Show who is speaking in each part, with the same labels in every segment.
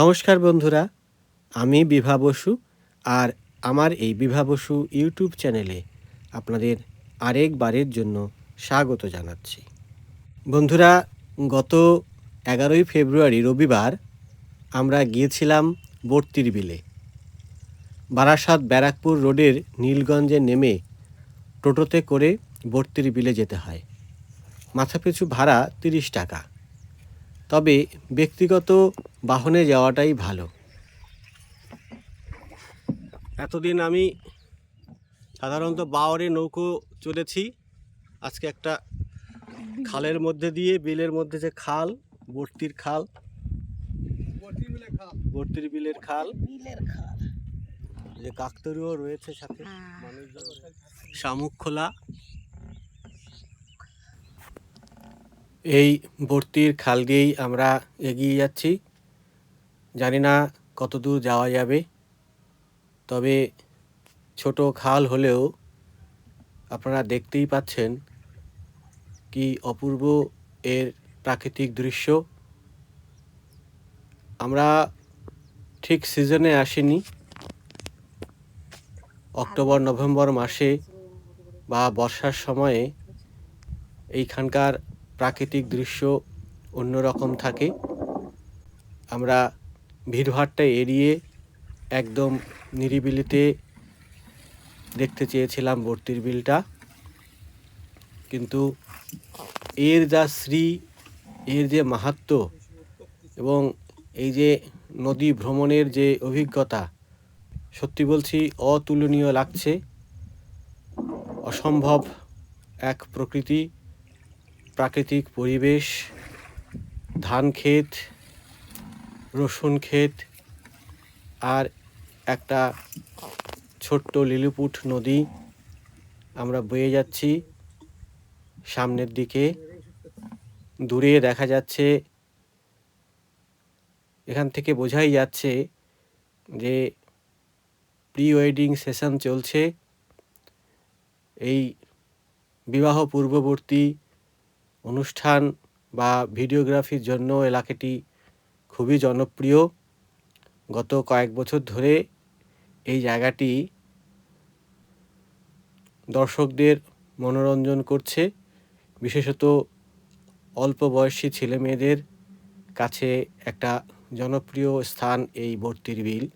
Speaker 1: নমস্কার বন্ধুরা, আমি বিভা বসু আর আমার এই বিভা বসু ইউটিউব চ্যানেলে আপনাদের আরেকবারের জন্য স্বাগত জানাচ্ছি। বন্ধুরা, গত এগারোই ফেব্রুয়ারি রবিবার আমরা গিয়েছিলাম বর্তির বিলে বারাসাত ব্যারাকপুর রোডের নীলগঞ্জে নেমে টোটোতে করে বর্তির বিলে যেতে হয়। মাথাপিছু ভাড়া তিরিশ টাকা। তবে ব্যক্তিগত বাহনে যাওয়াটাই ভালো। এতদিন আমি সাধারণত বাওয়ারে নৌকো চলেছি আজকে একটা খালের মধ্যে দিয়ে বিলের মধ্যে যে খাল বর্তির খাল। বর্তির বিলের খাল।
Speaker 2: বিলের খাল।
Speaker 1: যে কাকতরুও রয়েছে সাথে।
Speaker 2: হ্যাঁ।
Speaker 1: শামুক খোলা এই ভর্তির খাল দিয়েই আমরা এগিয়ে যাচ্ছি। জানি না কত দূর যাওয়া যাবে, তবে ছোট খাল হলেও আপনারা দেখতেই পাচ্ছেন কি অপূর্ব এর প্রাকৃতিক দৃশ্য। আমরা ঠিক সিজনে আসিনি। অক্টোবর, নভেম্বর মাসে বা বর্ষার সময়ে এইখানকার প্রাকৃতিক দৃশ্য অন্যরকম থাকে। আমরা ভিড়ভাট্টা এড়িয়ে একদম নিরিবিলিতে দেখতে চেয়েছিলাম বর্তির বিলটা। কিন্তু এর যা শ্রী, এর যে মাহাত্ম্য এবং এই যে নদী ভ্রমণের যে অভিজ্ঞতা, সত্যি বলছি অতুলনীয় লাগছে। অসম্ভব এক প্রকৃতি প্রাকৃতিক পরিবেশ, ধান ক্ষেত, রসুন ক্ষেত, আর একটা ছোট্ট লিলিপুট নদী আমরা বয়ে যাচ্ছি। সামনের দিকে দূরে দেখা যাচ্ছে, এখান থেকে বোঝাই যাচ্ছে যে প্রি ওয়েডিং সেশন চলছে। এই বিবাহ পূর্ববর্তী অনুষ্ঠান বা ভিডিওগ্রাফির জন্য এলাকাটি খুবই জনপ্রিয়। গত কয়েক বছর ধরে এই জায়গাটি দর্শকদের মনোরঞ্জন করছে। বিশেষত অল্প বয়সী ছেলে মেয়েদের কাছে একটা জনপ্রিয় স্থান এই বর্তির বিল।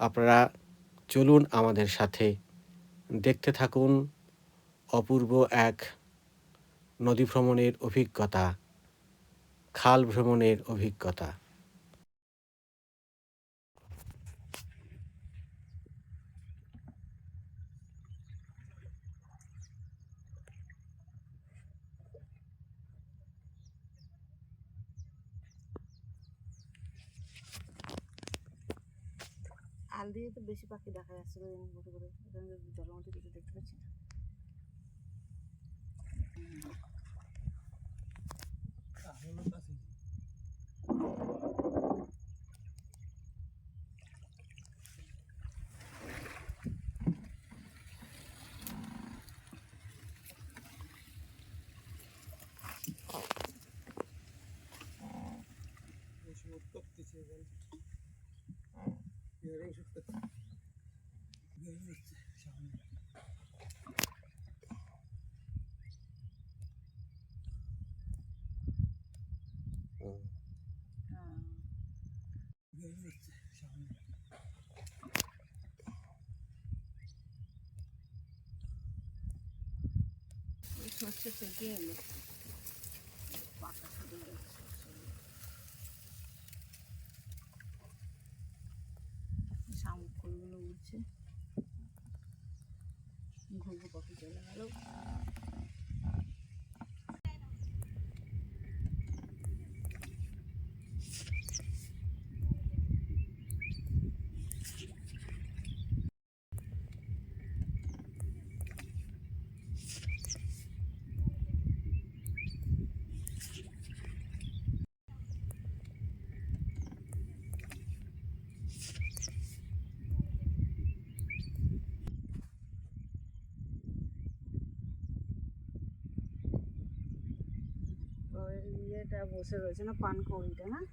Speaker 1: আপনারা চলুন আমাদের সাথে দেখতে থাকুন অপূর্ব এক নদী ভ্রমণের অভিজ্ঞতা, খাল ভ্রমণের অভিজ্ঞতা।
Speaker 2: আল তো বেশি পাখি দেখা যাচ্ছে কিছু দেখতে পাচ্ছি হ্যাঁ ওই থেকে এলো ফুটে গেছে শামুক ফুলগুলো উঠছে। ঘুঘু পাখি চলে গেল এটা বসে রয়েছে না, পান কৌড়িটা না হ্যাঁ?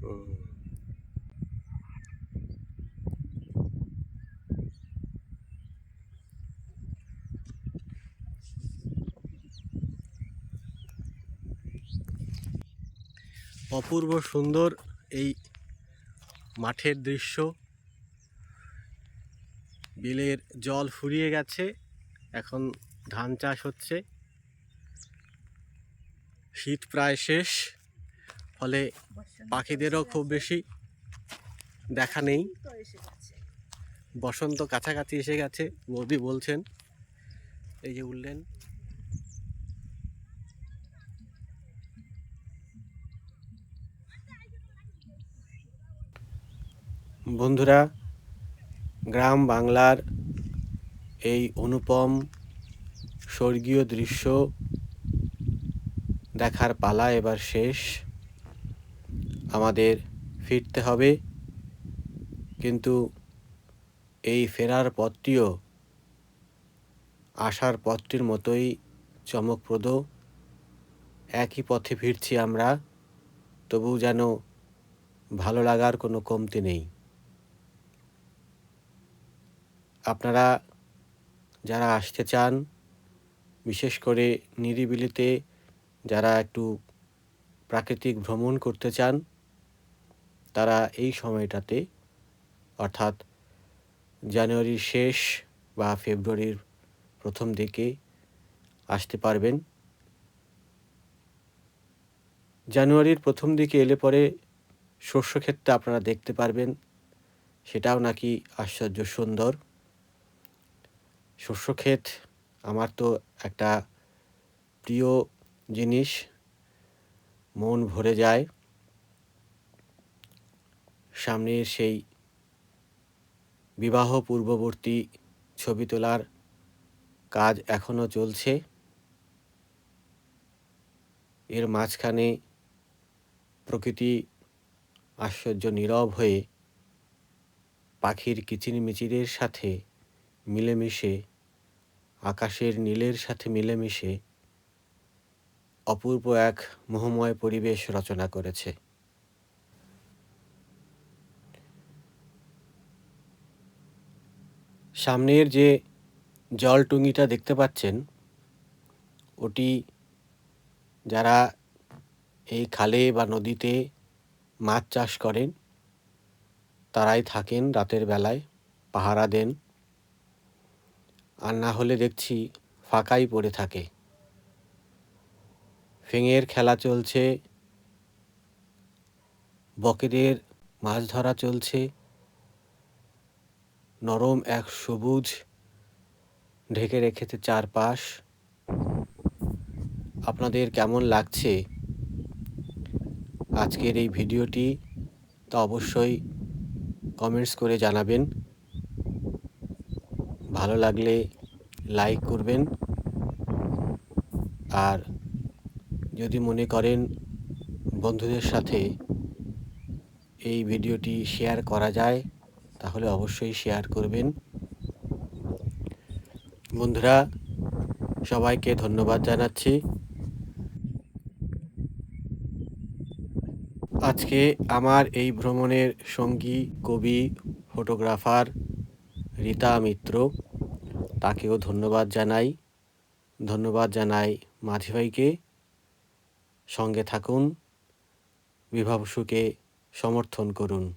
Speaker 1: অপূর্ব সুন্দর এই মাঠের দৃশ্য। বিলের জল ফুরিয়ে গেছে, এখন ধান চাষ হচ্ছে। শীত প্রায় শেষ। ফলে পাখিদেরও খুব বেশি দেখা নেই। বসন্ত কাছাকাছি এসে গেছে, বৌদি বলছেন। এই যে উঠলেন। বন্ধুরা, গ্রাম বাংলার এই অনুপম স্বর্গীয় দৃশ্য দেখার পালা এবার শেষ। আমাদের ফিরতে হবে। কিন্তু এই ফেরার পথটিও আসার পথটির মতোই চমকপ্রদ। একই পথে ফিরছি আমরা তবু যেন ভালো লাগার কোনো কমতি নেই। আপনারা যারা আসতে চান, বিশেষ করে নিরিবিলিতে যারা একটু প্রাকৃতিক ভ্রমণ করতে চান তারা এই সময়টাতে, অর্থাৎ জানুয়ারির শেষ বা ফেব্রুয়ারির প্রথম দিকে আসতে পারবেন। জানুয়ারির প্রথম দিকে এলে পরে শস্য ক্ষেত্রে আপনারা দেখতে পারবেন। সেটাও নাকি আশ্চর্য সুন্দর। শস্য ক্ষেত আমার তো একটা প্রিয় জিনিস, মন ভরে যায়। সামনের সেই বিবাহ পূর্ববর্তী ছবি তোলার কাজ এখনও চলছে। এর মাঝখানে প্রকৃতি আশ্চর্য নীরব হয়ে পাখির কিচিরমিচিরের সাথে মিলেমিশে, আকাশের নীলের সাথে মিলেমিশে অপূর্ব এক মোহময় পরিবেশ রচনা করেছে। সামনের যে জলটুঙ্গিটা দেখতে পাচ্ছেন, ওটি যারা এই খালে বা নদীতে মাছ চাষ করেন, তারাই থাকেন রাতের বেলায়, পাহারা দেন। আর না হলে দেখছি ফাঁকাই পড়ে থাকে। ফেঙের খেলা চলছে, বকেদের মাছ ধরা চলছে। নরম এক সবুজ ঢেকে রেখেছে চারপাশ। আপনাদের কেমন লাগছে আজকের এই ভিডিওটি, তা অবশ্যই কমেন্টস করে জানাবেন। ভালো লাগলে লাইক করবেন। আর যদি মনে করেন বন্ধুদের সাথে এই ভিডিওটি শেয়ার করা যায় তাহলে অবশ্যই শেয়ার করবেন। বন্ধুরা, সবাইকে ধন্যবাদ জানাচ্ছি। আজকে আমার এই ভ্রমণের সঙ্গী, কবি ফটোগ্রাফার রীতা মিত্র। তাকেও ধন্যবাদ জানাই। ধন্যবাদ জানাই মাঝি ভাইকে। সঙ্গে থাকুন। বিভাবসুকে সমর্থন করুন।